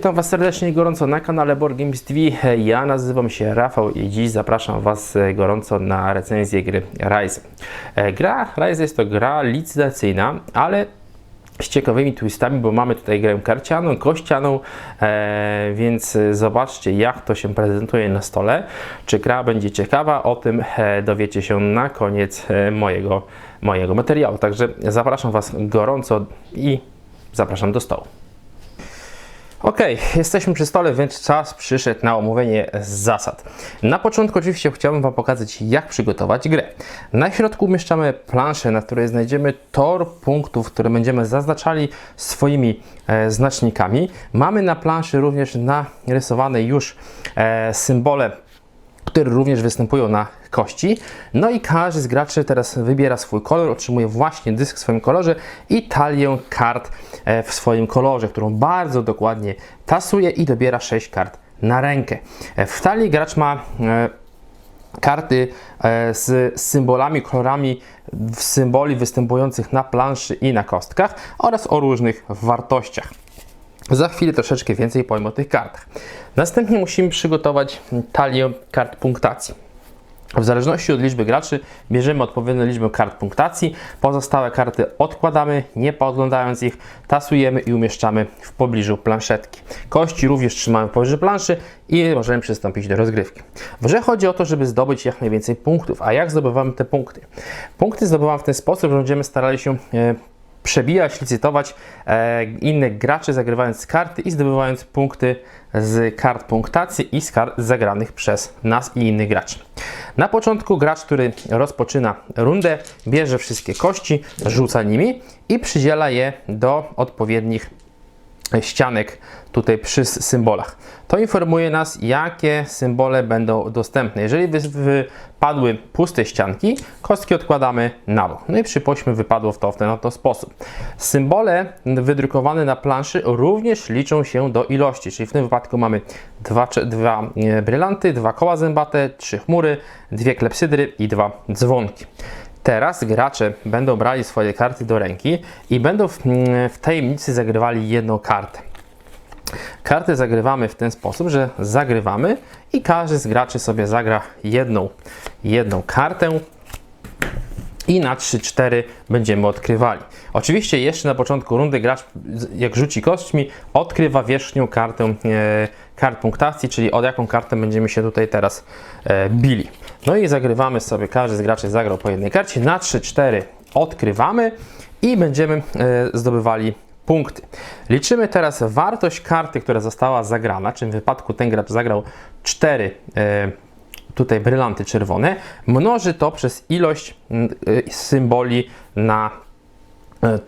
witam Was serdecznie i gorąco na kanale Board Games TV. Ja nazywam się Rafał i dziś zapraszam Was e, gorąco na recenzję gry Rise. E, Gra Rise jest to gra licytacyjna, ale z ciekawymi twistami, bo mamy tutaj grę karcianą, kościaną, e, więc zobaczcie jak to się prezentuje na stole. Czy gra będzie ciekawa, o tym e, dowiecie się na koniec mojego, mojego materiału. Także zapraszam Was gorąco i zapraszam do stołu. Ok, jesteśmy przy stole, więc czas przyszedł na omówienie zasad. Na początku oczywiście chciałbym Wam pokazać, jak przygotować grę. Na środku umieszczamy planszę, na której znajdziemy tor punktów, które będziemy zaznaczali swoimi e, znacznikami. Mamy na planszy również narysowane już e, symbole które również występują na kości. No i każdy z graczy teraz wybiera swój kolor, otrzymuje właśnie dysk w swoim kolorze i talię kart e, w swoim kolorze, którą bardzo dokładnie tasuje i dobiera 6 kart na rękę. E, W talii gracz ma e, karty z symbolami, kolorami symboli występujących na planszy i na kostkach oraz o różnych wartościach. Za chwilę troszeczkę więcej powiem o tych kartach. Następnie musimy przygotować talię kart punktacji. W zależności od liczby graczy bierzemy odpowiednią liczbę kart punktacji. Pozostałe karty odkładamy, nie podglądając ich, tasujemy i umieszczamy w pobliżu planszetki. Kości również trzymamy pobliżu planszy i możemy przystąpić do rozgrywki. W grze chodzi o to, żeby zdobyć jak najwięcej punktów. A jak zdobywamy te punkty? Punkty zdobywamy w ten sposób, że będziemy starali się e, przebijać, licytować e, innych graczy, zagrywając karty i zdobywając punkty z kart punktacji i z kart zagranych przez nas i innych graczy. Na początku gracz, który rozpoczyna rundę, bierze wszystkie kości, rzuca nimi i przydziela je do odpowiednich ścianek tutaj przy symbolach. To informuje nas, jakie symbole będą dostępne. Jeżeli wypadły puste ścianki, kostki odkładamy na bok. No i przypuśćmy, wypadło w to w ten oto sposób. Symbole wydrukowane na planszy również liczą się do ilości, czyli w tym wypadku mamy dwa, dwa e, brylanty, dwa koła zębate, trzy chmury, dwie klepsydry i dwa dzwonki. Teraz gracze będą brali swoje karty do ręki i będą w, w tajemnicy zagrywali jedną kartę. Karty zagrywamy w ten sposób, że zagrywamy i każdy z graczy sobie zagra jedną, jedną kartę i na 3-4 będziemy odkrywali. Oczywiście jeszcze na początku rundy gracz, jak rzuci kośćmi, odkrywa wierzchnią kartę e, kart punktacji, czyli od jaką kartę będziemy się tutaj teraz e, bili. No i zagrywamy sobie, każdy z graczy zagrał po jednej karcie, na 3-4 odkrywamy i będziemy e, zdobywali punkty. Liczymy teraz wartość karty, która została zagrana, czyli w wypadku ten gracz zagrał 4 e, tutaj brylanty czerwone, mnoży to przez ilość symboli na,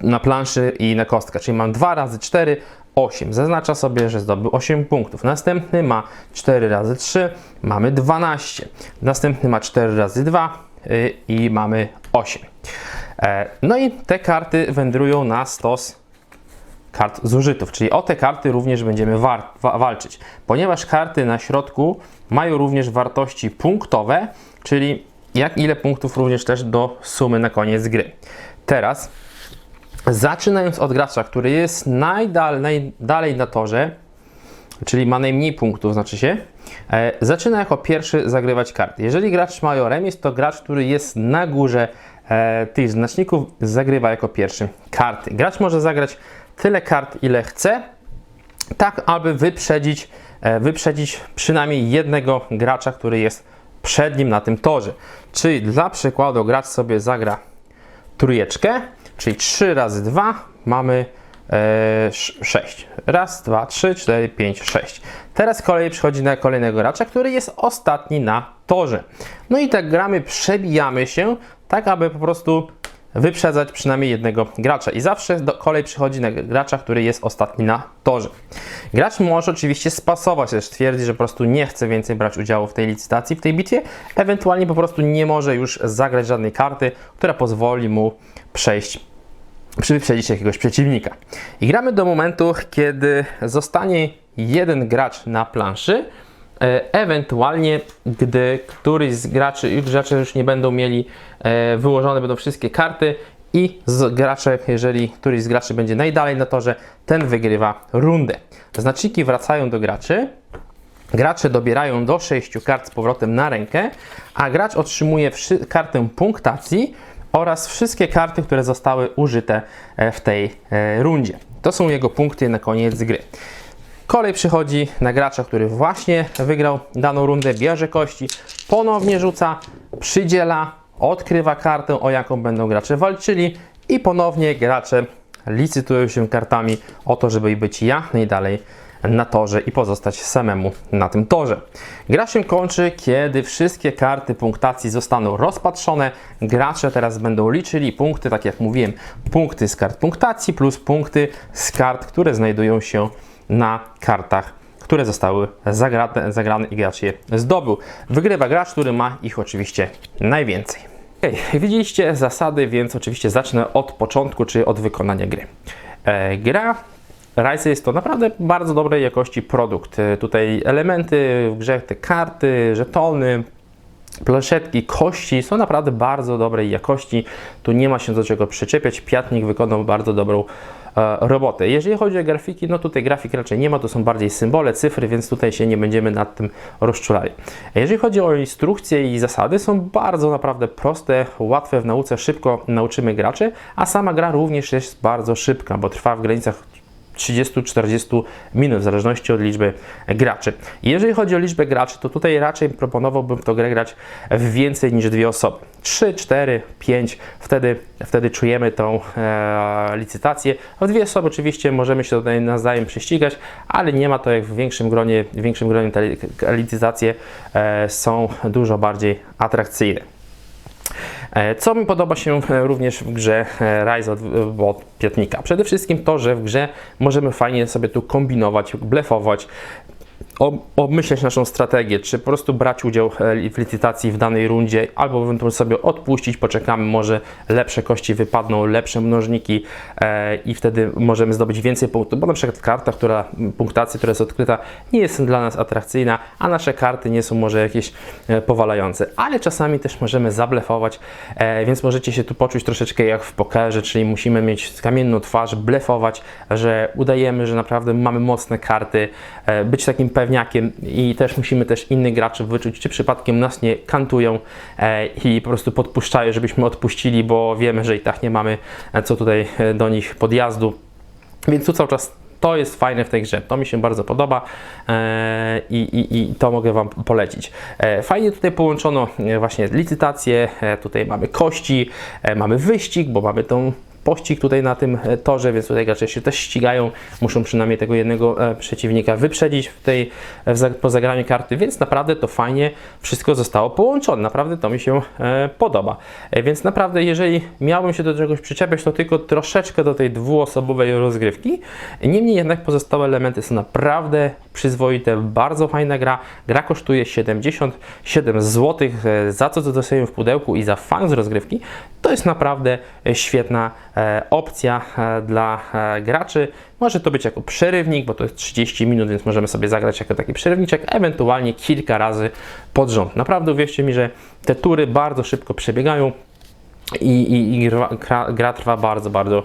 na planszy i na kostka, czyli mam 2 razy 4, 8. Zaznacza sobie, że zdobył 8 punktów. Następny ma 4 razy 3, mamy 12. Następny ma 4 razy 2 y, i mamy 8. E, no i te karty wędrują na stos kart zużytów, czyli o te karty również będziemy wa walczyć, ponieważ karty na środku mają również wartości punktowe, czyli jak ile punktów również też do sumy na koniec gry. Teraz Zaczynając od gracza, który jest najdal, najdalej na torze, czyli ma najmniej punktów, znaczy się, e, zaczyna jako pierwszy zagrywać karty. Jeżeli gracz ma remis, to gracz, który jest na górze e, tych znaczników, zagrywa jako pierwszy karty. Gracz może zagrać tyle kart, ile chce, tak aby wyprzedzić, e, wyprzedzić przynajmniej jednego gracza, który jest przed nim na tym torze. Czyli dla przykładu gracz sobie zagra trójeczkę, czyli 3 razy 2 mamy e, 6. Raz, dwa, trzy, cztery, pięć, sześć. Teraz kolej przychodzi na kolejnego gracza, który jest ostatni na torze. No i tak gramy, przebijamy się, tak aby po prostu wyprzedzać przynajmniej jednego gracza. I zawsze do, kolej przychodzi na gracza, który jest ostatni na torze. Gracz może oczywiście spasować, też twierdzi, że po prostu nie chce więcej brać udziału w tej licytacji, w tej bitwie, ewentualnie po prostu nie może już zagrać żadnej karty, która pozwoli mu przejść przy wyprzedzić jakiegoś przeciwnika. I gramy do momentu, kiedy zostanie jeden gracz na planszy, ewentualnie gdy któryś z graczy, już gracze już nie będą mieli e, wyłożone będą wszystkie karty i z gracze, jeżeli któryś z graczy będzie najdalej na torze, ten wygrywa rundę. Znaczniki wracają do graczy, Gracze dobierają do 6 kart z powrotem na rękę, a gracz otrzymuje kartę punktacji oraz wszystkie karty, które zostały użyte e, w tej e, rundzie. To są jego punkty na koniec gry. Kolej przychodzi na gracza, który właśnie wygrał daną rundę, bierze kości, ponownie rzuca, przydziela, odkrywa kartę, o jaką będą gracze walczyli i ponownie gracze licytują się kartami o to, żeby być jak najdalej na torze i pozostać samemu na tym torze. Gra się kończy, kiedy wszystkie karty punktacji zostaną rozpatrzone. Gracze teraz będą liczyli punkty, tak jak mówiłem, punkty z kart punktacji plus punkty z kart, które znajdują się na kartach które zostały zagrane, zagrane i gracz je zdobył. Wygrywa gracz, który ma ich oczywiście najwięcej. Okay, widzieliście zasady, więc oczywiście zacznę od początku, czyli od wykonania gry. E, gra Rise jest to naprawdę bardzo dobrej jakości produkt. E, Tutaj elementy w grze, te karty, żetony, planszetki, kości są naprawdę bardzo dobrej jakości. Tu nie ma się do czego przyczepiać. Piatnik wykonał bardzo dobrą e, robotę. Jeżeli chodzi o grafiki, no tutaj grafik raczej nie ma, to są bardziej symbole, cyfry, więc tutaj się nie będziemy nad tym rozczulali. Jeżeli chodzi o instrukcje i zasady, są bardzo naprawdę proste, łatwe w nauce, szybko nauczymy graczy, a sama gra również jest bardzo szybka, bo trwa w granicach 30-40 minut, w zależności od liczby graczy. Jeżeli chodzi o liczbę graczy, to tutaj raczej proponowałbym tą grę grać w więcej niż dwie osoby. 3, 4, 5, wtedy, wtedy czujemy tą e, licytację. W dwie osoby oczywiście możemy się tutaj nawzajem prześcigać, ale nie ma to jak w większym gronie, w większym gronie te li- licytacje e, są dużo bardziej atrakcyjne. E, Co mi podoba się e, również w grze e, Rise od, Piatnika? Przede wszystkim to, że w grze możemy fajnie sobie tu kombinować, blefować, obmyśleć naszą strategię, czy po prostu brać udział w licytacji w danej rundzie, albo ewentualnie sobie odpuścić, poczekamy, może lepsze kości wypadną, lepsze mnożniki e, i wtedy możemy zdobyć więcej punktów, bo na przykład karta, która, punktacja, która jest odkryta, nie jest dla nas atrakcyjna, a nasze karty nie są może jakieś e, powalające, ale czasami też możemy zablefować, e, więc możecie się tu poczuć troszeczkę jak w pokerze, czyli musimy mieć kamienną twarz, blefować, że udajemy, że naprawdę mamy mocne karty, e, być takim pewniakiem i też musimy też innych graczy wyczuć, czy przypadkiem nas nie kantują e, i po prostu podpuszczają, żebyśmy odpuścili, bo wiemy, że i tak nie mamy e, co tutaj e, do nich podjazdu. Więc tu cały czas to jest fajne w tej grze. To mi się bardzo podoba i, i, i to mogę Wam polecić. Fajnie tutaj połączono właśnie licytację, tutaj mamy kości, mamy wyścig, bo mamy tą pościg tutaj na tym e, torze, więc tutaj gracze się też ścigają, muszą przynajmniej tego jednego e, przeciwnika wyprzedzić w tej, w, po zagraniu karty, więc naprawdę to fajnie wszystko zostało połączone, naprawdę to mi się e, podoba. Więc naprawdę jeżeli miałbym się do czegoś przyczepiać, to tylko troszeczkę do tej dwuosobowej rozgrywki, niemniej jednak pozostałe elementy są naprawdę przyzwoite, bardzo fajna gra, gra kosztuje 77 zł za to, co dostajemy w pudełku i za fan z rozgrywki, to jest naprawdę e, świetna e, opcja e, dla e, graczy. Może to być jako przerywnik, bo to jest 30 minut, więc możemy sobie zagrać jako taki przerywniczek, ewentualnie kilka razy pod rząd. Naprawdę uwierzcie mi, że te tury bardzo szybko przebiegają i, i, i gra, gra, trwa bardzo, bardzo e,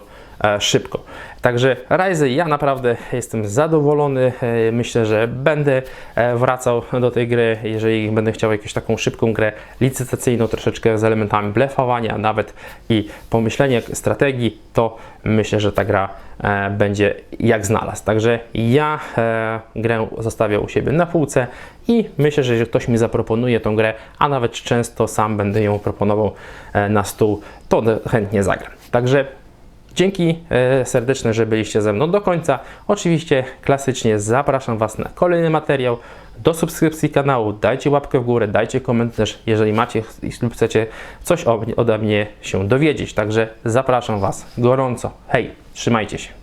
szybko. Także Rise, ja naprawdę jestem zadowolony. E, myślę, że będę e, wracał do tej gry, jeżeli będę chciał jakąś taką szybką grę licytacyjną, troszeczkę z elementami blefowania, nawet i pomyślenia strategii, to myślę, że ta gra e, będzie jak znalazł. Także ja e, grę zostawiam u siebie na półce i myślę, że jeżeli ktoś mi zaproponuje tą grę, a nawet często sam będę ją proponował e, na stół, to chętnie zagram. Także Dzięki e, serdeczne, że byliście ze mną do końca. Oczywiście klasycznie zapraszam Was na kolejny materiał. Do subskrypcji kanału, dajcie łapkę w górę, dajcie komentarz, jeżeli macie lub chcecie coś ode mnie się dowiedzieć. Także zapraszam Was gorąco. Hej, trzymajcie się.